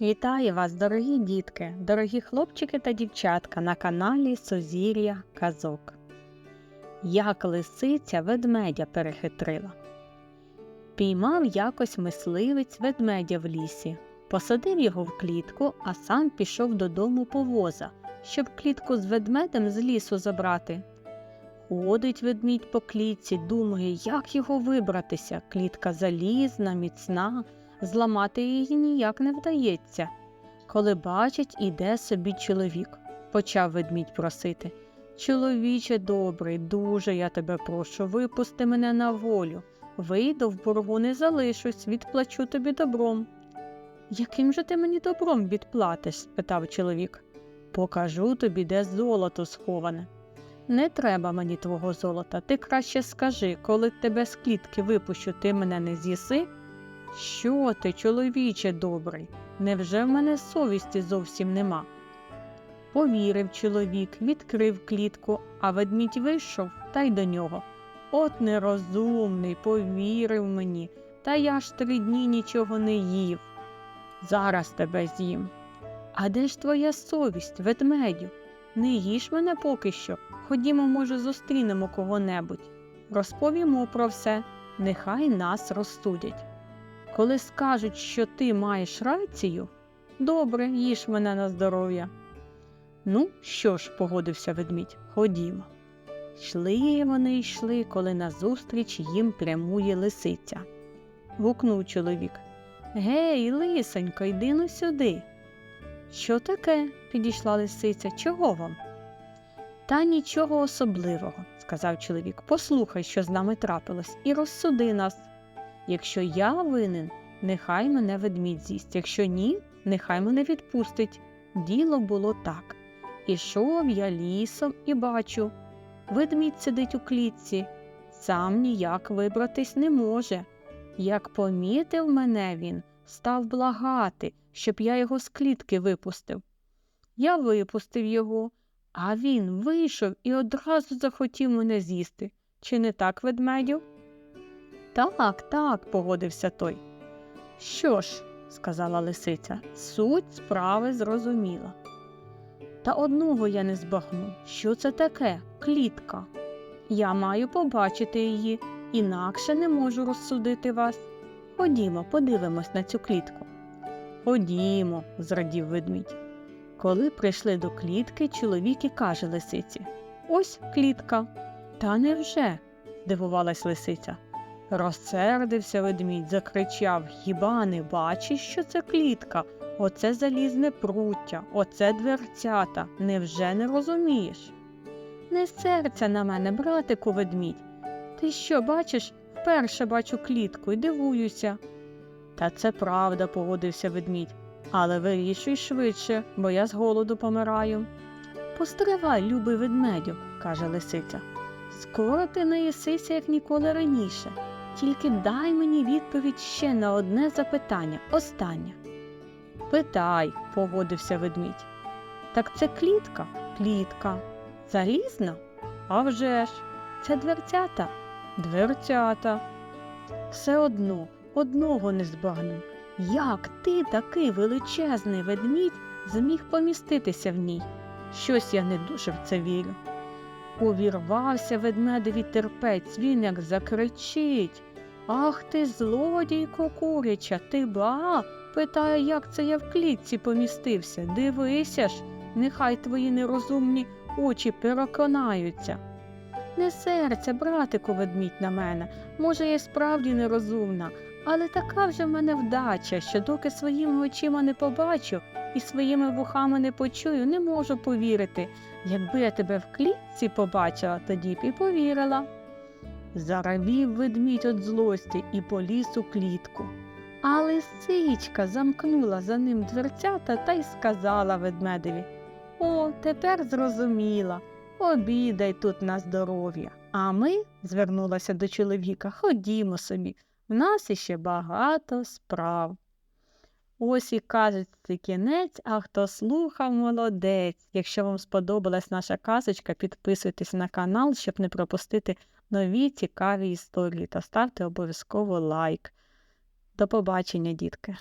Вітаю вас, дорогі дітки, дорогі хлопчики та дівчатка на каналі Созір'я Казок. Як лисиця ведмедя перехитрила. Піймав якось мисливець ведмедя в лісі, посадив його в клітку, а сам пішов додому по воза, щоб клітку з ведмедем з лісу забрати. Ходить ведмідь по клітці, думає, як його вибратися. Клітка залізна, міцна, зламати її ніяк не вдається. Коли бачить, іде собі чоловік, почав ведмідь просити. Чоловіче добрий, дуже я тебе прошу, випусти мене на волю. Вийду в боргу не залишусь, відплачу тобі добром. Яким же ти мені добром відплатиш? спитав чоловік. Покажу тобі, де золото сховане. Не треба мені твого золота, ти краще скажи, коли тебе з клітки випущу, ти мене не з'їси? Що ти, чоловіче добрий, невже в мене совісті зовсім нема? Повірив чоловік, відкрив клітку, а ведмідь вийшов та й до нього. От нерозумний, повірив мені, та я ж три дні нічого не їв. Зараз тебе з'їм. А де ж твоя совість, ведмедю? Не їж мене поки що. Ходімо, може, зустрінемо кого-небудь. Розповімо про все, нехай нас розсудять. Коли скажуть, що ти маєш рацію, добре, їж мене на здоров'я. Ну, що ж, погодився ведмідь, ходімо. Йшли вони йшли, коли назустріч їм прямує лисиця. Гукнув чоловік. Гей, лисенько, йди ну сюди. Що таке? підійшла лисиця. Чого вам? Та нічого особливого, сказав чоловік. Послухай, що з нами трапилось, і розсуди нас. Якщо я винен, нехай мене ведмідь з'їсть, якщо ні, нехай мене відпустить. Діло було так. Ішов я лісом і бачу. Ведмідь сидить у клітці, сам ніяк вибратись не може. Як помітив мене він, став благати, щоб я його з клітки випустив. Я випустив його, а він вийшов і одразу захотів мене з'їсти. Чи не так, ведмедю? Так, так, погодився той. Що ж, сказала лисиця, суть справи зрозуміла. Та одного я не збагну. Що це таке? Клітка. Я маю побачити її, інакше не можу розсудити вас. Ходімо, подивимось на цю клітку. Ходімо, зрадів ведмідь. Коли прийшли до клітки, чоловік і каже лисиці Ось клітка. Та невже? здивувалась лисиця. Розсердився ведмідь, закричав Хіба не бачиш, що це клітка? Оце залізне пруття, оце дверцята. Невже не розумієш? Не серця на мене, братику ведмідь. Ти що, бачиш, вперше бачу клітку і дивуюся. Та це правда, погодився ведмідь, але вирішуй швидше, бо я з голоду помираю. Постривай, любий ведмедю, каже лисиця. Скоро ти не їсися, як ніколи раніше. Тільки дай мені відповідь ще на одне запитання, останнє. Питай, погодився ведмідь. Так це клітка, клітка. Залізна? А вже ж, це дверцята, дверцята. Все одно одного не збагну. Як ти, такий величезний ведмідь, зміг поміститися в ній? Щось я не дуже в це вірю. Увірвався ведмедеві терпець, він як закричить. Ах ти, злодійко куряча, ти ба? Питає, як це я в клітці помістився. Дивися ж, нехай твої нерозумні очі переконаються. Не серця, братику, ведмідь на мене. Може, я справді нерозумна, але така вже в мене вдача, що доки своїми очима не побачу і своїми вухами не почую, не можу повірити. Якби я тебе в клітці побачила, тоді б і повірила. Заравів ведмідь від злості і поліз у клітку. А лисичка замкнула за ним дверцята та й сказала ведмедеві О, тепер зрозуміла. Обідай тут на здоров'я. А ми, звернулася до чоловіка, ходімо собі, в нас іще багато справ. Ось і кажеться кінець, а хто слухав, молодець. Якщо вам сподобалась наша казочка, підписуйтесь на канал, щоб не пропустити нові цікаві історії та ставте обов'язково лайк. До побачення, дітки!